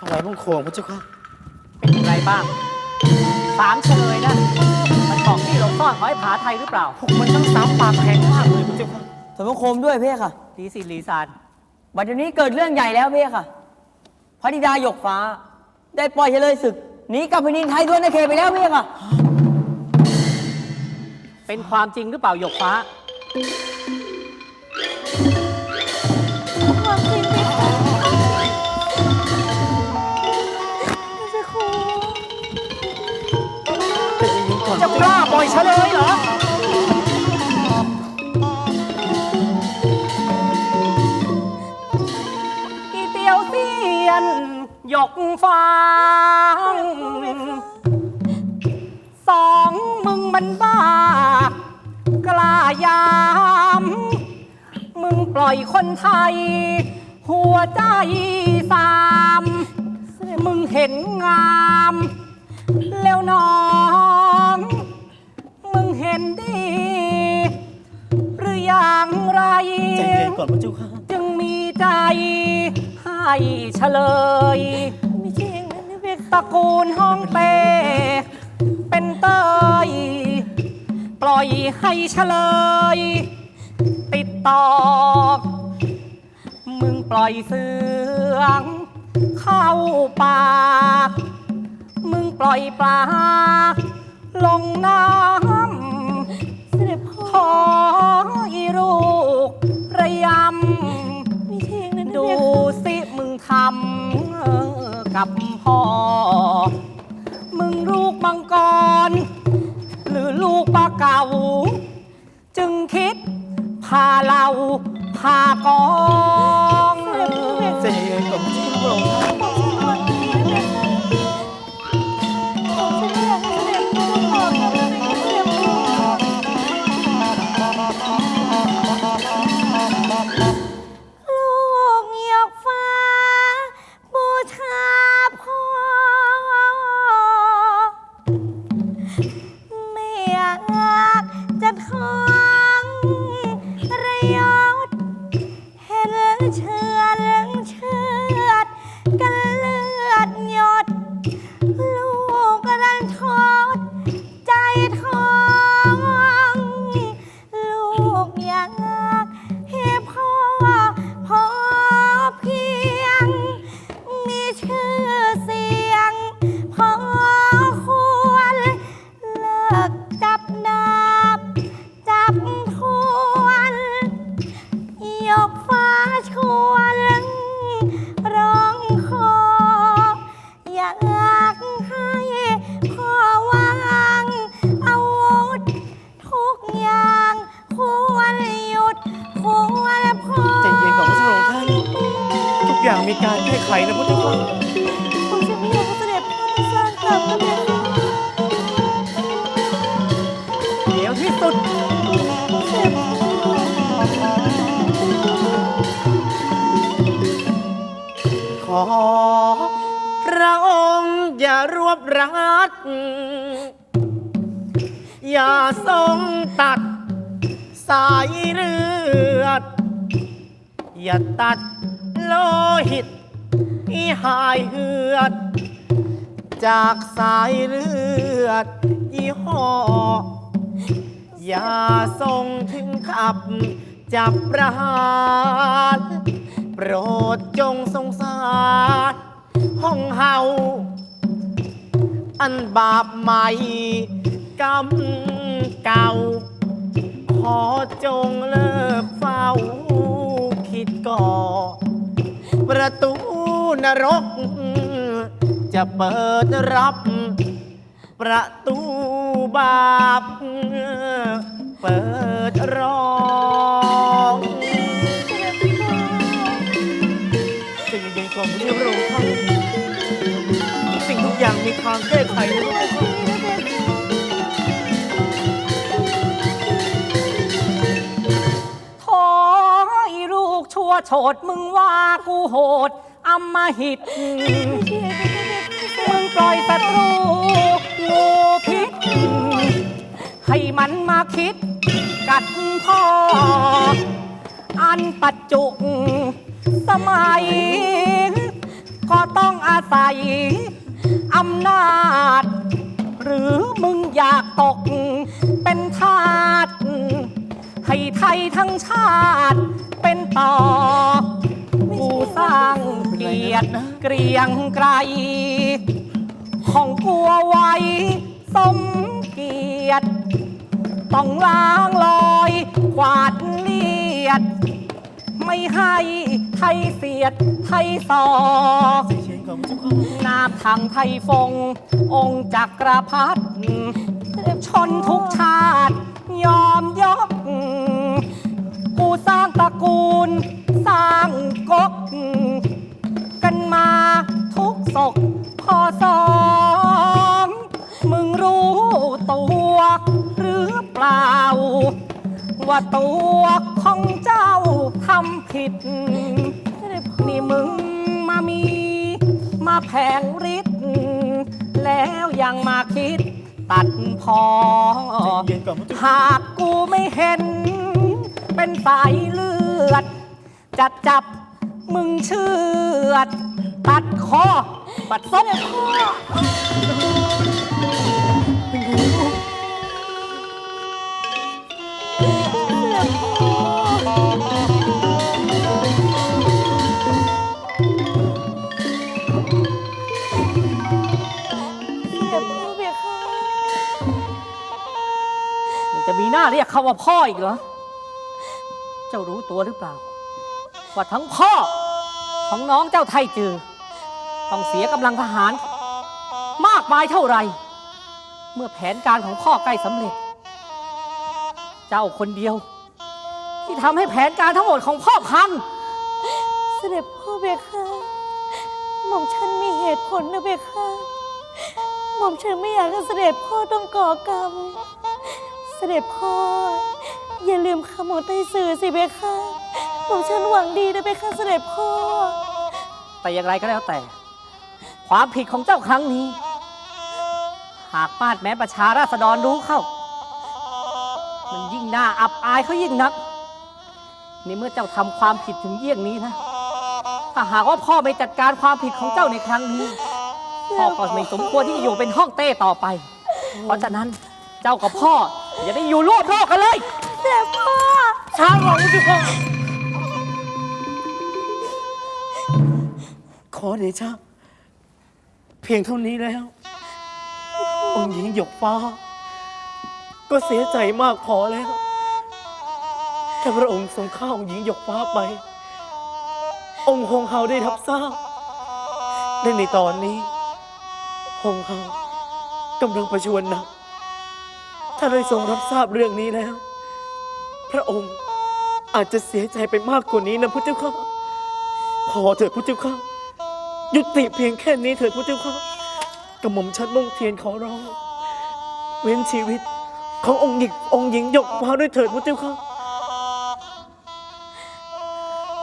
ถวายบังคมพระเจ้าค่ะ เป็นอย่างไรบ้างสามเฉลยนะมันบอกที่หลบซ่อนของไอ้ผาไทยหรือเปล่าพวกมันทั้งสามปากแข็งมากเลยพระเจ้าค่ะถอยบังคมด้วยเพี่ค่ะดีสิลีซานบัดเดี๋ยวนี้เกิดเรื่องใหญ่แล้วเพี่ค่ะ พระธิดาหยกฟ้า ได้ปล่อยเฉลยศึกหนีกลับแผ่นดินไทยด้วยในเขตไปแล้วเพี่ค่ะ เป็นความจริงหรือเปล่าหยกฟ้า ล่อยเฉลยเหรอ อีเตียวเซียนหยกฟ้าสองมึงมันบ้า กล้ายาม มึงปล่อยคนไทย หัวใจสาม มึงเห็นงาม แล้วน้อง เห็นดี หรืออย่างไร ใจเย็นก่อนพระเจ้าค่ะ จึงมีใจให้เฉลย ไม่ใช่อย่างนั้นนะเบคตระกูลห้องเต้เป็นเตยปล่อยให้เฉลย ติดต่อ มึงปล่อยเสือง เข้าปาก มึงปล่อยปลาลงน้ำเสด็จพ่อ ขออีลูกระยำไม่ใช่อย่างนั้นนะดูสิมึงทำเออกับพ่อ มึงลูกมังกร หรือลูกปลาเก่า จึงคิด พาเราพากองใจเย็นก่อนพระเจ้าค่ะพรองค์ท่านบอกฉันก่อนที กอ รัด อย่าทรงตัด สายเลือด อย่าตัดโลหิตให้หายเหือด จากสายเลือด ยี่ห้อ อย่าทรงถึงขับ จับประหารโปรดจงสงสาร ห้องเฮา อันบาปใหม่ กรรมเก่า ขอจงเลิกเฝ้าคิดก่อ ประตูนรก จะเปิดรับ ประตูบาป เปิดรอางมีทางแก้ไขนะพระเจ้าค่ะขออีลูกชั่วโฉดมึงว่ากูโหดอำมหิต มึงปล่อยศัตรูงูพิษ ให้มันมาคิด กัดพ่อ อันปัจจุสมัย ก็ต้องอาศัย อำนาจ หรือมึงอยากตก เป็นทาสให้ไทยทั้งชาติเป็นต่อกูสร้างเกียรติเกรียงไกร ของกลัวไว้สมเกียรติ ต้องล้างลอยกวาดเลียด ไม่ให้ไทยเสียดไทยสอเชียงของเจ้าค่ะน้ำทางไทยฟง องค์จักรพรรดิชนทุกชาติ ยอมยก กูสร้างตระกูล สร้างก๊กกันมาทุกศกพอสองมึงรู้ตัวหรือเปล่า ว่าตัวของเจ้าทำผิด นี่มึง แผงฤทธิ์แล้วยังมาคิดตัดพอ เย็นก่อนพระเจ้าค่ะหากกูไม่เห็น เป็นสายเลือด จะจับมึงเชือด ตัดคอปัดซบ มีหน้าเรียกเขาว่าพ่ออีกเหรอ เจ้ารู้ตัวหรือเปล่า ว่าทั้งพ่อของน้องเจ้าไทจือ ต้องเสียกำลังทหาร มากมายเท่าไหร่ เมื่อแผนการของพ่อใกล้สำเร็จ เจ้าคนเดียว ที่ทำให้แผนการทั้งหมดของพ่อพัง เสด็จพ่อเบียค่ะหม่อมฉันมีเหตุผลนะเบียค่ะหม่อมฉันไม่อยากให้เสด็จพ่อต้องก่อกรรม เสด็จพ่อ อย่าลืมคำของไต้สื่อสิเบค่ะหม่อมฉันหวังดีนะเบค่ะเสด็จพ่อ แต่อย่างไรก็แล้วแต่ ความผิดของเจ้าครั้งนี้ หากป้าดแม้ประชาราษฎรรู้เข้า มันยิ่งน่าอับอายเขายิ่งนักในเมื่อเจ้าทำความผิดถึงเยี่ยงนี้นะ ถ้าหากว่าพ่อไม่จัดการความผิดของเจ้าในครั้งนี้พ่อก็ไม่สมควรที่จะอยู่เป็นห้องเต้ต่อไป เพราะฉะนั้นเจ้ากับพ่อ อย่าได้อยู่ร่วมโลกกันเลยเสด็จพ่อช้าก่อนพระเจ้าค่ะขอเดชะเพียงเท่านี้แล้ว องค์หญิงหยกฟ้า ก็เสียใจมากพอแล้ว ถ้าพระองค์ทรงข้าองค์หญิงหยกฟ้าไป องค์ฮงเฮาได้รับทราบและในตอนนี้ฮงเฮากำลังประชวรหนัก ถ้าได้ทรงรับทราบเรื่องนี้แล้ว พระองค์อาจจะเสียใจไปมากกว่านี้นะพุทธเจ้าค่ะพอเถิดพุทธเจ้าค่ะยุติเพียงแค่นี้เถิดพุทธเจ้าค่ะกระหม่อมชันมุ่งเทียนขอร้อง เว้นชีวิตขององค์หญิงองค์หญิงหยกฟ้าด้วยเถิดพุทธเจ้าค่ะ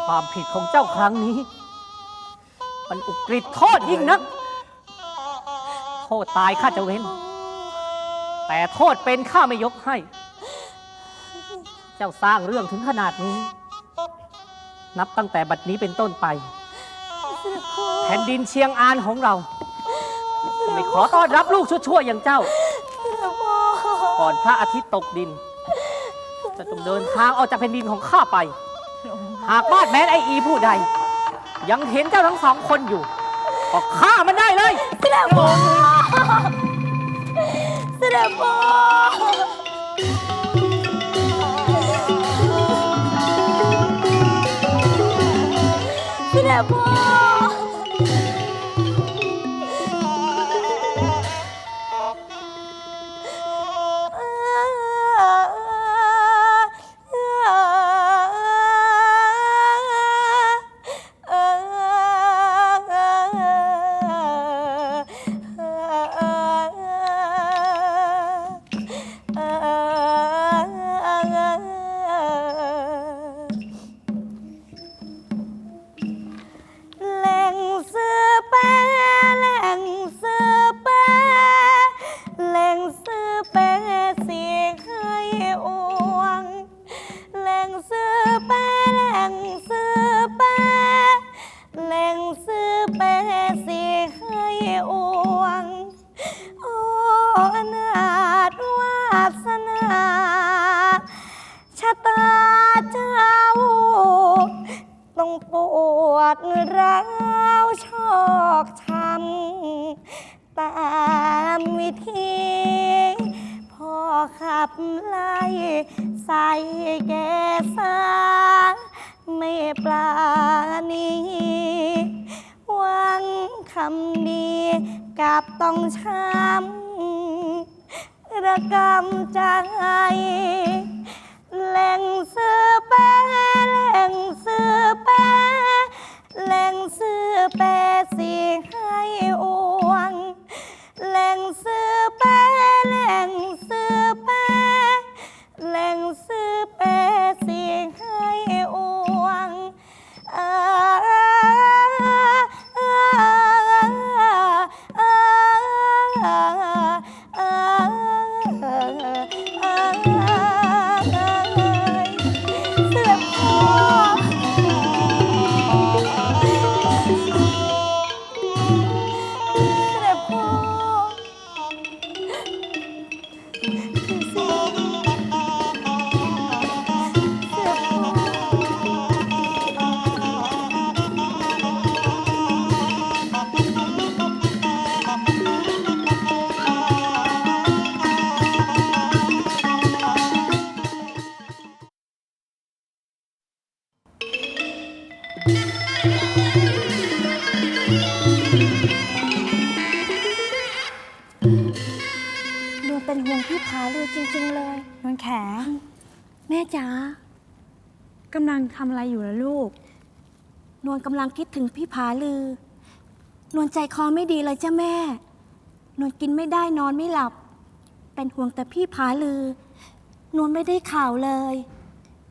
ความผิดของเจ้าครั้งนี้ มันอุกฤษโทษยิ่งนัก โทษตายข้าจะเว้น แต่โทษเป็นข้าไม่ยกให้ เจ้าสร้างเรื่องถึงขนาดนี้ นับตั้งแต่บัดนี้เป็นต้นไป แผ่นดินเชียงอานของเรา ไม่ขอต้อนรับลูกชั่วๆอย่างเจ้า ก่อนพระอาทิตย์ตกดิน จะต้องเดินทางออกจากแผ่นดินของข้าไป หากมาดแม้นไออีผู้ใด ยังเห็นเจ้าทั้งสองคนอยู่ก็ฆ่ามันได้เลยเสด็จพ่อ เส บไล่ใส่แกสาไม่ปลานีหวังคำดีกับต้องช้ำระกำใจแหล่งสื้อแปะแหล่งสื้อแปะแหล่งสื้อแปะสีหำลังทำอะไรอยู่ล่ะลูก นวลกำลังคิดถึงพี่ผาลือ นวลใจคอไม่ดีเลยจ้ะแม่ นวลกินไม่ได้นอนไม่หลับ เป็นห่วงแต่พี่ผาลือ นวลไม่ได้ข่าวเลย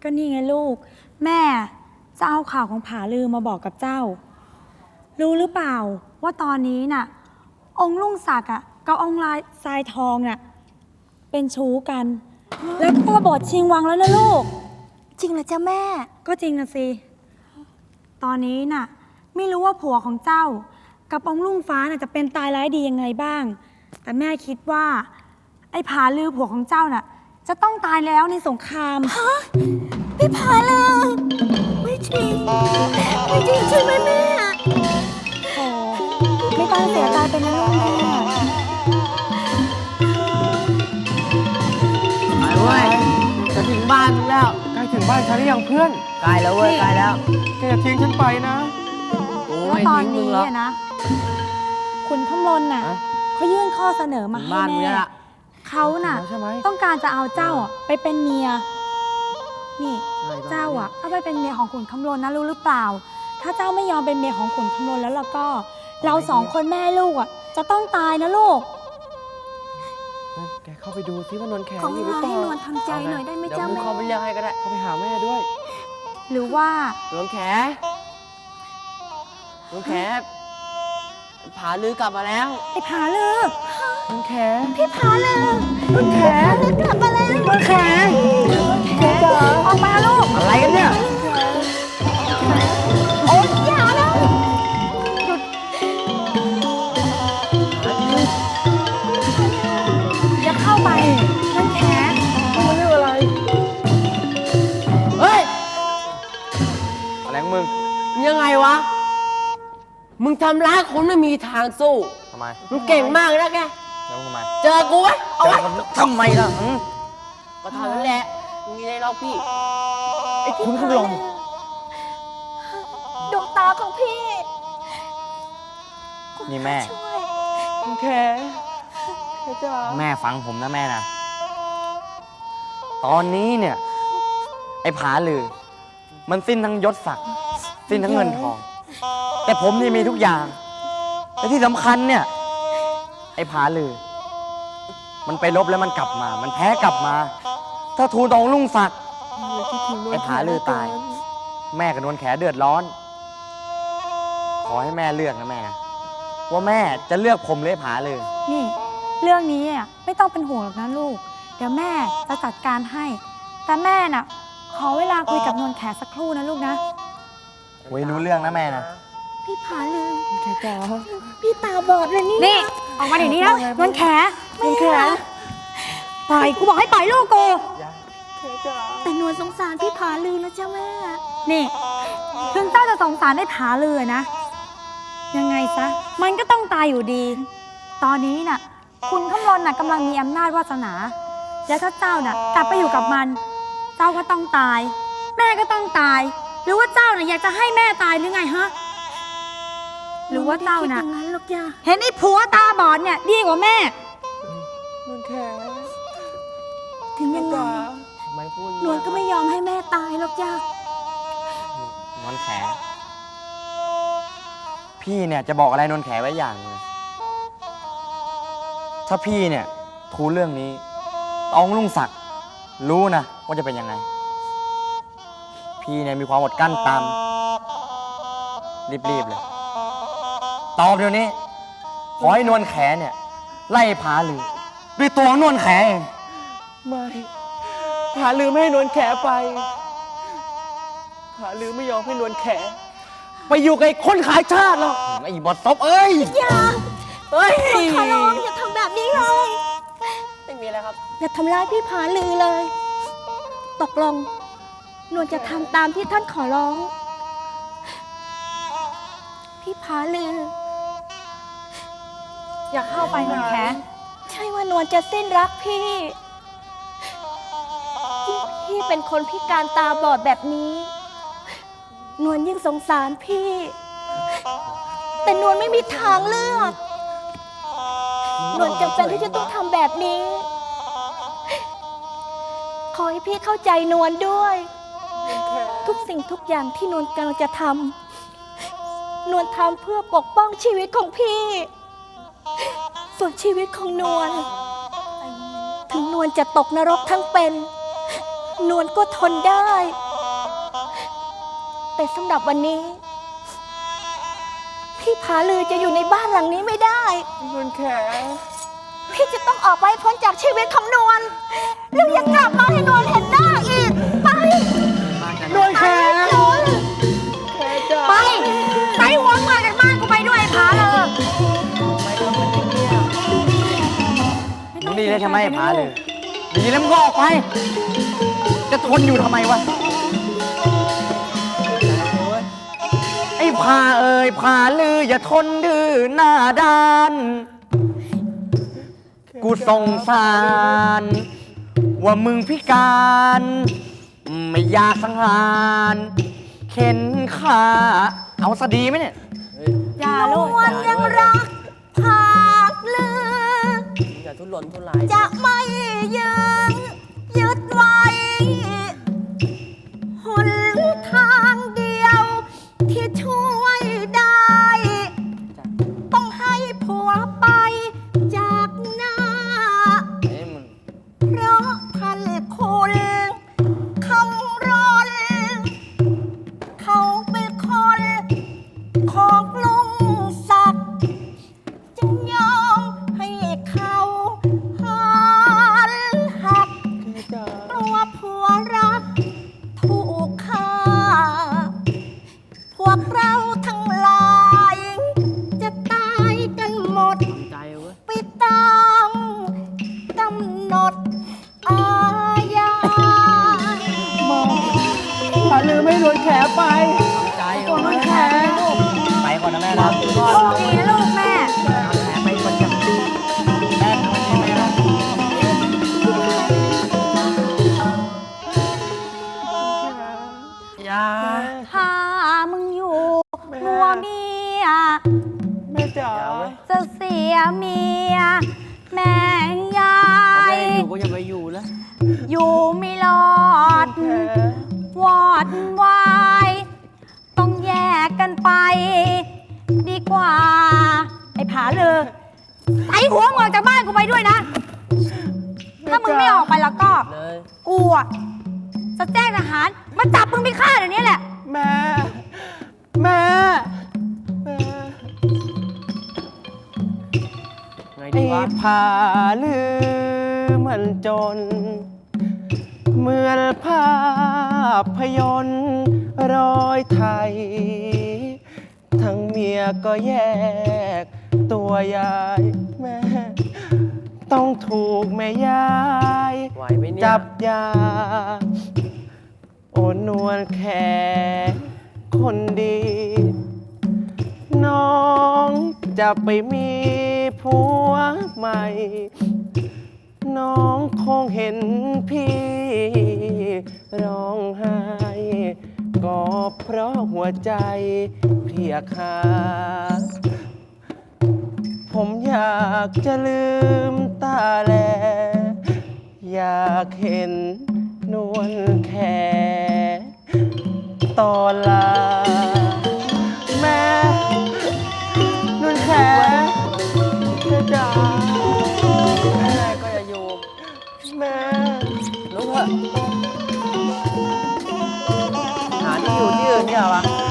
ก็นี่ไงลูก แม่จะเอาข่าวของผาลือมาบอกกับเจ้า รู้หรือเปล่าว่าตอนนี้น่ะ องค์ลุงศักดิ์อะกับองค์ลายทรายทองน่ะเป็นชู้กัน แล้วก็กบฏชิงวังแล้วนะลูก จริงเหรอจ้ะแม่ ก็จริงนะสิ ตอนนี้น่ะ ไม่รู้ว่าผัวของเจ้า กับองค์ลุงฟ้าน่ะจะเป็นตายร้ายดียังไงบ้าง แต่แม่คิดว่า ไอ้ผาลือผัวของเจ้าน่ะ จะต้องตายแล้วในสงครามพี่ผาลือไม่จริงไม่จริงใช่ไหมแม่โอ้ไม่ต้องเสียใจไปนะลูกแม่ไปเว้ยจะถึงบ้านมึงแล้วใกล้ถึง บ้านฉันหรือยังเพื่อนใกล้แล้วเว้ยใกล้แล้วแกอย่าทิ้งฉันไปนะกูแล้วไม่ตอนทิ้งมึงนี้หรอกอะนะ คุณคำลนน่ะฮะเขายื่นข้อเสนอมาถึงให้บ้านมึงแม่แล้วล่ะเขาน่ะใช่ไหมต้องการจะเอาเจ้าอะไปเป็นเมีย นี่ใช่บ้เจ้าอะเอาไปเป็นเมียของขุนคำลนนะรู้หรือเปล่า ถ้าเจ้าไม่ยอมเป็นเมียของขุนคำลนแล้วล่ะก็ เราสองคนแม่ลูกอะจะต้องตายนะลูก เฮ้ยแกเข้าไปดูซิว่านวลแขขออเวยู่หรือลาเปล่าให้นวลทำใจหน่อยได้ไหมเดี๋ยวจ้ะมึงแม่ เข้าไปเรียกให้ก็ได้ เข้าไปหาแม่ด้วยหรือว่าหลวงแขหลวงแขผาลือกลับมาแล้วไอ้ผาเลือนวลแขพี่ผาลือคุณแขกลับมาแล้วคุณแขออกมาลูกอะไรกันเนี่ยโมึงยังไงวะ มึงทำร้ายคนไม่มีทางสู้ ทำไมมึงเก่งมากนะแก แล้วทำไมเจอกูไหมเอาไว้ทำไมล่ะหืมก็เท่านั้นแหละมึงมีอะไรหรอกพี่ ไอ้คุณคุณลงดวงตาของพี่นี่แม่ ช่วยนวลแขแม่จ๋าแม่ฟังผมนะแม่นะ ตอนนี้เนี่ย ไอ้ผาลือ มันสิ้นทั้งยศศักดิ์ สิ้นทั้งเงินทอง แต่ผมนี่มีทุกอย่าง และที่สำคัญเนี่ย ไอ้ผาลือ มันไปรบแล้วมันกลับมา มันแพ้กลับมา ถ้าทูลตองลุงศักดิ์ ไอ้ผาลือตาย แม่กับนวลแขเดือดร้อน ขอให้แม่เลือกนะแม่ว่าแม่จะเลือกผมหรือไอ้ผาลือ นี่ เรื่องนี้อะไม่ต้องเป็นห่วงหรอกนะลูก เดี๋ยวแม่จะจัดการให้ แต่แม่น่ะ ขอเวลาคุยกับนวลแขสักครู่นะลูกนะ ไว้รู้เรื่องนะแม่นะ พี่ผาลือแขจ๋าพี่ตาบอดเลยนี่นี่ ออกมาเดี๋ยวนี้นะนวลแขนวลแขปล่อยกูบอกให้ปล่อยลูกกู แต่นวลสงสารพี่ผาลือนะจ้ะแม่ นี่ถึงเจ้าจะสงสารได้ผาเรือนะ ยังไงซะ มันก็ต้องตายอยู่ดี ตอนนี้น่ะ คุณคำลนน่ะกำลังมีอำนาจวาสนา แล้วถ้าเจ้าน่ะกลับไปอยู่กับมัน เจ้าก็ต้องตาย แม่ก็ต้องตาย หรือว่าเจ้าน่ะอยากจะให้แม่ตายหรือไงฮะ หรือว่าเจ้าน่ะ ไม่คิดอย่างนั้นหรอกจ้ะเห็นไอ้ผัวตาบอดเนี่ยดีกว่าแม่นวลแขถึงยังไงไม่พูดนวลก็ไม่ยอมให้แม่ตายหรอกจ้ะนวลแข พี่เนี่ยจะบอกอะไรนวลแขไว้อย่างหนึงถ้าพี่เนี่ยทูลเรื่องนี้ตองลุงศักดิ์รู้นะว่าจะเป็นยังไง พี่เนี่ยมีความอดกลั้นตามรีบๆเลย ตอบเดี๋ยวนี้ ขอให้นวลแขเนี่ย ไล่ผาลือ ด้วยตัวของนวลแขเองไม่ผาลือไม่ให้นวลแขไปผาลือไม่ยอมให้นวลแข ไปอยู่กับไอ้คนขายชาติหรอกไอ้บอดซบเอ้ย อย่าเฮ้ย ขอร้องอย่าทำแบบนี้เลย ไม่มีอะไรครับ อย่าทำร้ายพี่ผาลือเลย ตกลง นวลจะทำตามที่ท่านขอร้อง พี่ผาลือ อย่าเข้าไปนวลแขใช่ว่านวลจะสิ้นรักพี่ยิ่งพี่เป็นคนพิการตาบอดแบบนี้ นวลยิ่งสงสารพี่ แต่นวลไม่มีทางเลือก นวลจำเป็นที่จะต้องทำแบบนี้ ขอให้พี่เข้าใจนวลด้วย ทุกสิ่งทุกอย่างที่นวลกำลังจะทำนวลทำเพื่อปกป้องชีวิตของพี่ ส่วนชีวิตของนวลถึงนวลจะตกนรกทั้งเป็น นวลก็ทนได้ แต่สำหรับวันนี้ พี่ผาลือจะอยู่ในบ้านหลังนี้ไม่ได้ นวลแขพี่จะต้องออกไปพ้นจากชีวิตของนวลแล้วอย่ากลับมาให้นวลเห็น มึงดีเลยใช่ไหมไอ้ผาเลยดีแล้วมึงก็ออกไป จะทนอยู่ทำไมวะ ไอ้ผาเอ่ยผาลือ อย่าทนดื้อหน้าด้าน กูสงสาร ว่ามึงพิการ ไม่อยากสังหารเข็นขาเอาซะดีไหมเนี่ย อย่านลูกวลยังรักผาลืออย่า ทุรนทุราย จะไม่ยืนยึดไว้หนทางเดียวที่ช่วย สียเมีย แม่ยาไม่ย อยู่ก็อย่าไปอยู่แล้วอยู่ไม่รอดแขวอดวาย ต้องแยกกันไป ดีกว่า ไอ้ผาเลยใส่หัวมึงออกจากบ้านกูไปด้วยนะ ถ้ามึงไม่ออกไปแล้วก็ เลยกูอะจะแจ้งทหาร มาจับมึงไปฆ่าเดี๋ยวนี้แหละ แม่ แม่แม่ งไอ้ดีวะผาลือมันจน เหมือนภาพยนตร์ร้อยไทย ทั้งเมียก็แยก ตัวยายแม่ ต้องถูกแม่ยายจับยา โอนวลแขคนดี น้องจะไปมี ผัวใหม่ น้องคงเห็นพี่ ร้องไห้ ก็เพราะหัวใจเพลียคาผมอยากจะลืมตาแล อยากเห็นนวลแค่ตอนลาแม่นวลแค่แม่ จ๋าแม่ก็อย่าอยู่ แม่ลุกเถอะหาที่อยู่ที่อื่นเนี่ยเหรอวะ